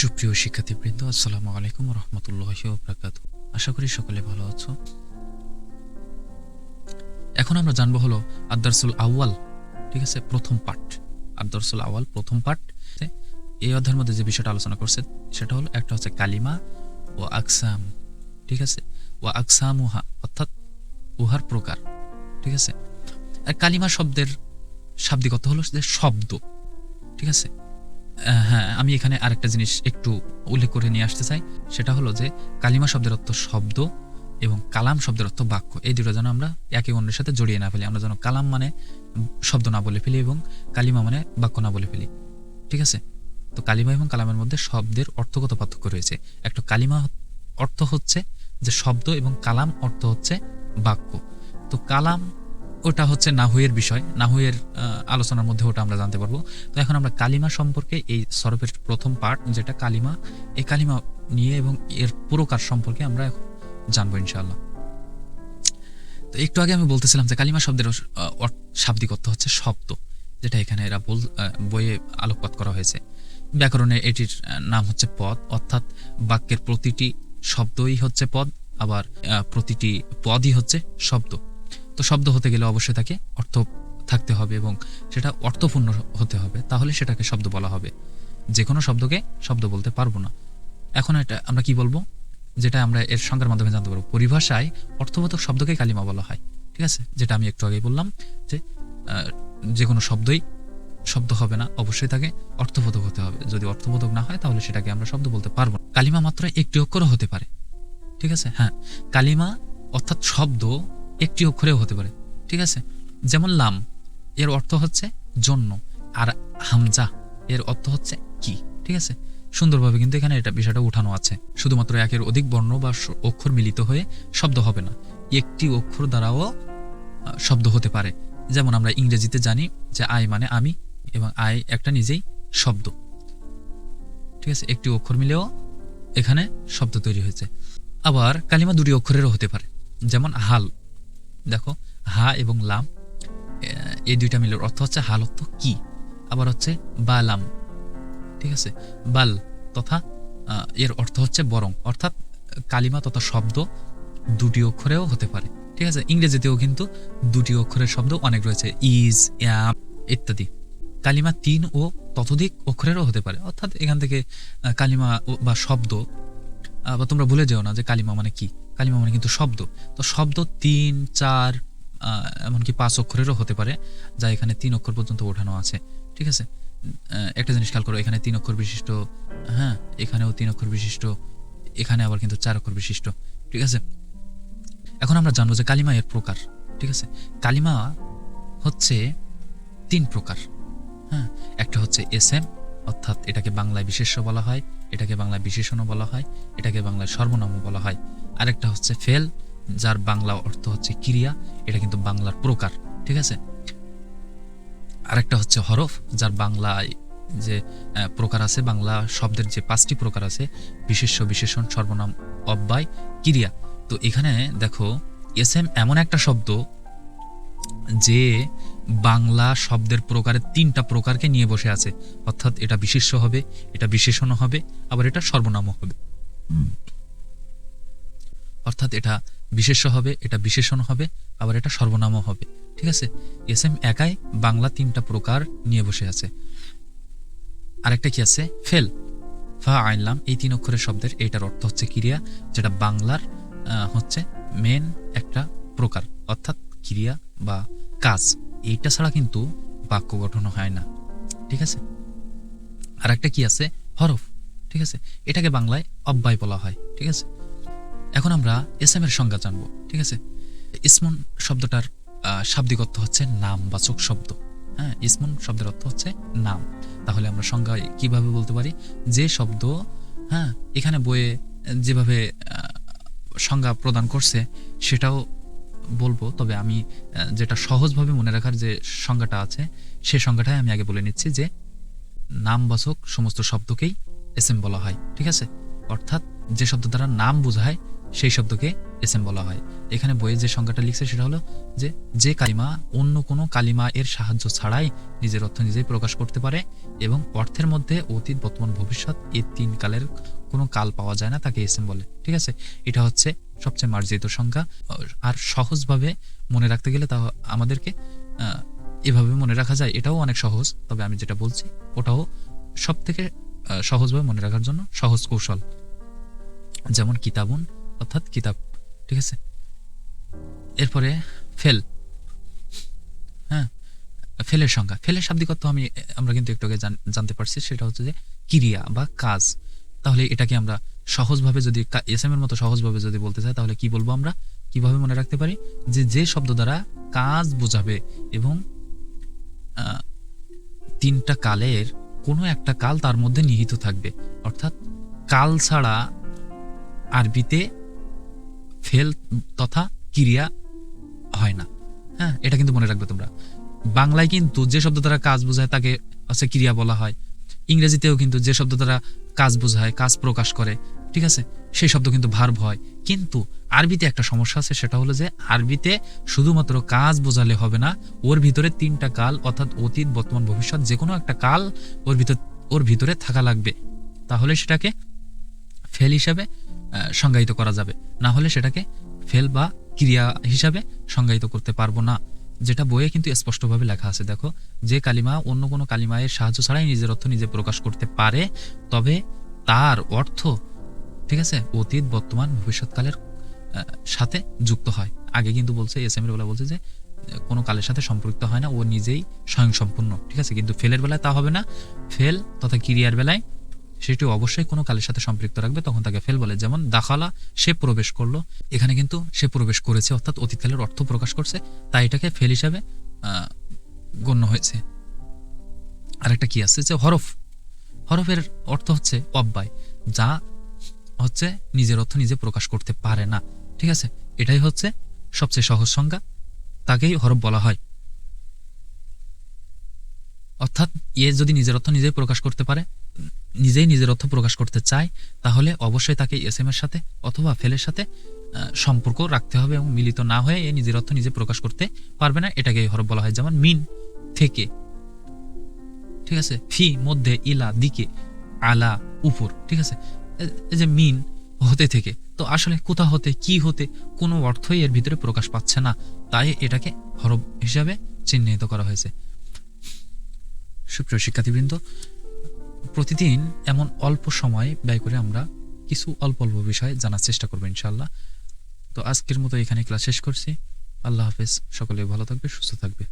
সুপ্রিয় শিক্ষার্থীবৃন্দ, আসসালামু আলাইকুম রহমতুল্লাহ বরাকাত আশা করি সকলে ভালো আছো। এখন আমরা জানব হলো আদারসুল আউয়াল, ঠিক আছে, প্রথম পার্ট আদারসুল আউয়াল, প্রথম পার্ট এই অধ্যায়ের মধ্যে যে বিষয়টা আলোচনা করছে, সেটা হলো একটা হচ্ছে কালিমা ও আকসাম, ঠিক আছে ও আকসাম উহা অর্থাৎ উহার প্রকার, ঠিক আছে। আর কালিমা শব্দের শাব্দিক অর্থ হলো যে শব্দ, ঠিক আছে। হ্যাঁ আমি এখানে আরেকটা জিনিস একটু উল্লেখ করে নিয়ে আসতে চাই। সেটা হলো যে কালিমা শব্দের অর্থ শব্দ এবং কালাম শব্দের অর্থ বাক্য। এই দুটো যেন আমরা একে অন্যের সাথে জড়িয়ে না ফেলি। আমরা যেন কালাম মানে শব্দ না বলে ফেলি এবং কালিমা মানে বাক্য না বলে ফেলি। ঠিক আছে? তো কালিমা এবং কালামের মধ্যে শব্দের অর্থগত পার্থক্য রয়েছে। একটা কালিমা অর্থ হচ্ছে যে শব্দ এবং কালাম অর্থ হচ্ছে বাক্য। তো কালাম ওটা হচ্ছে নাহুয়ের বিষয়। নাহুয়ের আলোচনার মধ্যে ওটা আমরা জানতে পারব। তো এখন আমরা কালিমা সম্পর্কে এই সরফের প্রথম পার্ট যেটা কালিমা, এই কালিমা নিয়ে এবং এর পুরোকার সম্পর্কে আমরা জানব ইনশাআল্লাহ। তো একটু আগে আমি বলতেছিলাম যে কালিমা শব্দের শাব্দিক অর্থ হচ্ছে শব্দ, যেটা এখানে এরা বল বইয়ে আলোকপাত করা হয়েছে। ব্যাকরণে এটির নাম হচ্ছে পদ, অর্থাৎ বাক্যের প্রতিটি শব্দই হচ্ছে পদ, আবার প্রতিটি পদই হচ্ছে শব্দ। তো শব্দ হতে গেলে অবশ্যই তাকে অর্থ থাকতে হবে এবং সেটা অর্থপূর্ণ হতে হবে। তাহলে সেটাকে শব্দ বলা হবে। যে কোনো শব্দকে শব্দ বলতে পারব না। এখন এটা আমরা কি বলব? যেটা আমরা এর সংজ্ঞার মাধ্যমে জানতে পারব। পরিভাষায় অর্থবোধক শব্দকে কালিমা বলা হয়। ঠিক আছে? যেটা আমি একটু আগেই বললাম যে যে কোনো শব্দই শব্দ হবে না। অবশ্যই তাকে অর্থবোধক হতে হবে। যদি অর্থবোধক না হয়, তাহলে সেটাকে আমরা শব্দ বলতে পারব না। কালিমা মাত্র একটি অক্ষরও হতে পারে। ঠিক আছে? হ্যাঁ। কালিমা অর্থাৎ শব্দ একটি অক্ষরেও হতে পারে, ঠিক আছে? যেমন লাম, এর অর্থ হচ্ছে জন্য, আর হামজা, এর অর্থ হচ্ছে কি, ঠিক আছে? সুন্দরভাবে কিন্তু এখানে এটা বিষয়টা উঠানো আছে। শুধুমাত্র একের অধিক বর্ণ বা অক্ষর মিলিত হয়ে শব্দ হবে না। একটি অক্ষর দ্বারাও শব্দ হতে পারে। যেমন আমরা ইংরেজিতে জানি যে আই মানে আমি, এবং আই একটা নিজেই শব্দ। ঠিক আছে? একটি অক্ষর মিলেও এখানে শব্দ তৈরি হয়েছে। আবার কালিমা দুটি অক্ষরেরও হতে পারে। যেমন হাল দেখো, হা এবং লাম এই দুইটা মিলের অর্থ হচ্ছে হাল অর্থ কি? আবার হচ্ছে বালাম ঠিক আছে? বাল তথা এর অর্থ হচ্ছে বরং, অর্থাৎ কালিমা তথা শব্দ দুটি অক্ষরেও হতে পারে, ঠিক আছে? ইংরেজিতেও কিন্তু দুটি অক্ষরের শব্দ অনেক রয়েছে, ইজ অ্যাম ইত্যাদি। কালিমা তিন ও ততোধিক অক্ষরেরও হতে পারে, অর্থাৎ এখান থেকে কালিমা বা শব্দ বা তোমরা ভুলে যেও না যে কালিমা মানে কি। কালিমা মানে কিন্তু শব্দ। তো শব্দ তিন, চার এমনকি পাঁচ অক্ষরেরও হতে পারে, যা এখানে তিন অক্ষর পর্যন্ত ওঠানো আছে। ঠিক আছে? একটা জিনিস খেয়াল করো, এখানে তিন অক্ষর বিশিষ্ট হ্যাঁ এখানেও তিন অক্ষর বিশিষ্ট, এখানে আবার কিন্তু চার অক্ষর বিশিষ্ট। ঠিক আছে? এখন আমরা জানব যে কালিমা এর প্রকার। ঠিক আছে? কালিমা হচ্ছে তিন প্রকার হ্যাঁ? একটা হচ্ছে এস এম অর্থাৎ এটাকে বাংলায় বিশেষ্য বলা হয়, এটাকে বাংলায় বিশেষণও বলা হয়, এটাকে বাংলায় সর্বনামও বলা হয়। আরেকটা হচ্ছে ফেল, যার বাংলা অর্থ হচ্ছে ক্রিয়া, এটা কিন্তু বাংলার প্রকার, ঠিক আছে? আরেকটা হচ্ছে হরফ, যার বাংলায় যে প্রকার আছে, বাংলা শব্দের যে পাঁচটি প্রকার আছে, বিশেষ্য, বিশেষণ, সর্বনাম, অব্যয়, ক্রিয়া। তো এখানে দেখো, এস এম এমন একটা শব্দ যে বাংলা শব্দের প্রকারের তিনটা প্রকারকে নিয়ে বসে আছে। অর্থাৎ এটা বিশেষ্য হবে, এটা বিশেষণ হবে, আবার এটা সর্বনামও হবে। অর্থাৎ এটা বিশেষ্য হবে, এটা বিশেষণ হবে, আবার এটা সর্বনামও হবে। ঠিক আছে? এস এম একাই বাংলা তিনটা প্রকার নিয়ে বসে আছে। আরেকটা কি আছে? ফেল। ফা আইনলাম এই তিন অক্ষরের শব্দের এইটার অর্থ হচ্ছে ক্রিয়া, যেটা বাংলার হচ্ছে মেন একটা প্রকার, অর্থাৎ ক্রিয়া বা কাজ। এইটা ছাড়া কিন্তু বাক্য গঠন হয় না। ঠিক আছে? আর একটা কি আছে? হরফ। ঠিক আছে? এটাকে বাংলায় অব্যয় বলা হয়। ঠিক আছে? এখন আমরা এস এর সংজ্ঞা জানব, ঠিক আছে? ইসমন শব্দটার শাব্দিক অর্থ হচ্ছে নামবাচক শব্দ। হ্যাঁ ইসমন শব্দের অর্থ হচ্ছে নাম। তাহলে আমরা সংজ্ঞা কীভাবে বলতে পারি? যে শব্দ হ্যাঁ এখানে বইয়ে যেভাবে সংজ্ঞা প্রদান করছে, সেটাও বলব। তবে আমি যেটা সহজভাবে মনে রাখার যে সংজ্ঞাটা আছে, সে সংজ্ঞাটাই আমি আগে বলে নিচ্ছি যে নামবাচক সমস্ত শব্দকেই এস এম বলা হয়, ঠিক আছে? অর্থাৎ যে শব্দ দ্বারা নাম বোঝায় সেই শব্দকে এসএম বলা হয়। এখানে বইয়ে যে সংজ্ঞাটা লিখছে সেটা হলো যে যে কালিমা অন্য কোনো কালিমা এর সাহায্য ছাড়াই নিজের অর্থ নিজেই প্রকাশ করতে পারে এবং অর্থের মধ্যে অতীত, বর্তমান, ভবিষ্যৎ এই তিন কালের কোনো কাল পাওয়া যায় না তাকে এসএম বলে। ঠিক আছে? এটা হচ্ছে সবচেয়ে মার্জিত সংখ্যা আর সহজভাবে মনে রাখতে গেলে তা আমাদেরকে এভাবে মনে রাখা যায়। এটাও অনেক সহজ, তবে আমি যেটা বলছি ওটাও সব থেকে সহজভাবে মনে রাখার জন্য সহজ কৌশল। যেমন কিতাবুন অর্থাৎ কিতাব, ঠিক আছে? এরপরে ফেল। হ্যাঁ ফেলের সংখ্যা ফেলের শাব্দিক অর্থ আমি, আমরা কিন্তু একটু আগে জান- জানতে পারছি, সেটা হচ্ছে যে ক্রিয়া বা কাজ। তাহলে এটাকে আমরা সহজভাবে যদি এস এম এর মতো সহজভাবে যদি বলতে চাই, তাহলে কি বলব আমরা? কীভাবে মনে রাখতে পারি? যে যে শব্দ দ্বারা কাজ বোঝাবে এবং তিনটা কালের কোনো একটা কাল তার মধ্যে নিহিত থাকবে। অর্থাৎ কাল ছাড়া আরবিতে ফেল তথা ক্রিয়া হয় না। হ্যাঁ এটা কিন্তু মনে রাখবে তোমরা। বাংলায় কিন্তু যে শব্দ দ্বারা কাজ বোঝায় তাকে হচ্ছে ক্রিয়া বলা হয়। ইংরেজিতেও কিন্তু যে শব্দ দ্বারা কাজ বোঝায়, কাজ প্রকাশ করে, ঠিক আছে? সেই শব্দ কিন্তু ভার্ব হয়। কিন্তু আরবিতে একটা সমস্যা আছে, সেটা হলো যে আরবিতে শুধুমাত্র কাজ বোঝালে হবে না, ওর ভিতরে তিনটা কাল অর্থাৎ অতীত, বর্তমান, ভবিষ্যৎ যে কোনো একটা কাল ওর ভিতর, ওর ভিতরে থাকা লাগবে। তাহলে সেটাকে ফেল হিসাবে সংজ্ঞায়িত করা যাবে। না হলে সেটাকে ফেল বা ক্রিয়া হিসাবে সংজ্ঞায়িত করতে পারব না। যেটা বইয়ে কিন্তু স্পষ্টভাবে লেখা আছে। দেখো, যে কালিমা অন্য কোনো কালিমায়ের সাহায্য ছাড়াই নিজের অর্থ নিজে প্রকাশ করতে পারে, তবে তার অর্থ, ঠিক আছে, অতীত, বর্তমান, ভবিষ্যৎকালের সাথে যুক্ত হয়। আগে কিন্তু বলছে, এস এম এর বেলা বলছে যে, কোনো কালের সাথে সম্পৃক্ত হয় না, ও নিজেই স্বয়ংসম্পূর্ণ, ঠিক আছে? কিন্তু ফেলের বেলায় তা হবে না। ফেল তথা ক্রিয়ার বেলায় সেটি অবশ্যই কোনো কালের সাথে সম্পৃক্ত রাখবে, তখন তাকে ফেল বলে। যেমন দাখালা, সে প্রবেশ করল। এখানে কিন্তু সে প্রবেশ করেছে, অর্থাৎ অতীতকালের অর্থ প্রকাশ করছে, তাই এটাকে ফেল হিসাবে গণ্য হয়েছে। আরেকটা কি আছে? যে হরফ। হরফের অর্থ হচ্ছে অব্যয়, যা হচ্ছে নিজের অর্থ নিজে প্রকাশ করতে পারে না। ঠিক আছে? এটাই হচ্ছে সবচেয়ে সহজ সংজ্ঞা। তাকেই হরফ বলা হয়। অর্থাৎ এ যদি নিজের অর্থ নিজেই প্রকাশ করতে পারে নিজেই নিজের অর্থ প্রকাশ করতে চায়, তাহলে অবশ্যই তাকে এস এম এর সাথে অথবা ফেলের সাথে সম্পর্ক রাখতে হবে এবং মিলিত না হয়ে এ নিজের অর্থ নিজে প্রকাশ করতে পারবে না। এটাকে হরফ বলা হয় যেমন মিন থেকে। ঠিক আছে? ফি মধ্যে, ইলা, দিকে, আলা, উপর। ঠিক আছে? এই যে মিন হতে থেকে, তো আসলে কোথা হতে, কি হতে, কোনো অর্থই এর ভিতরে প্রকাশ পাচ্ছে না। তাই এটাকে হরফ হিসাবে চিহ্নিত করা হয়েছে। সুপ্রিয় শিক্ষার্থীবৃন্দ প্রতিদিন এমন অল্প সময় ব্যয় করে আমরা কিছু অল্প অল্প বিষয় জানার চেষ্টা করব ইনশাল্লাহ তো আজকের মতো এখানে ক্লাস শেষ করছি। আল্লাহ হাফেজ। সকলে ভালো থাকবে, সুস্থ থাকবে।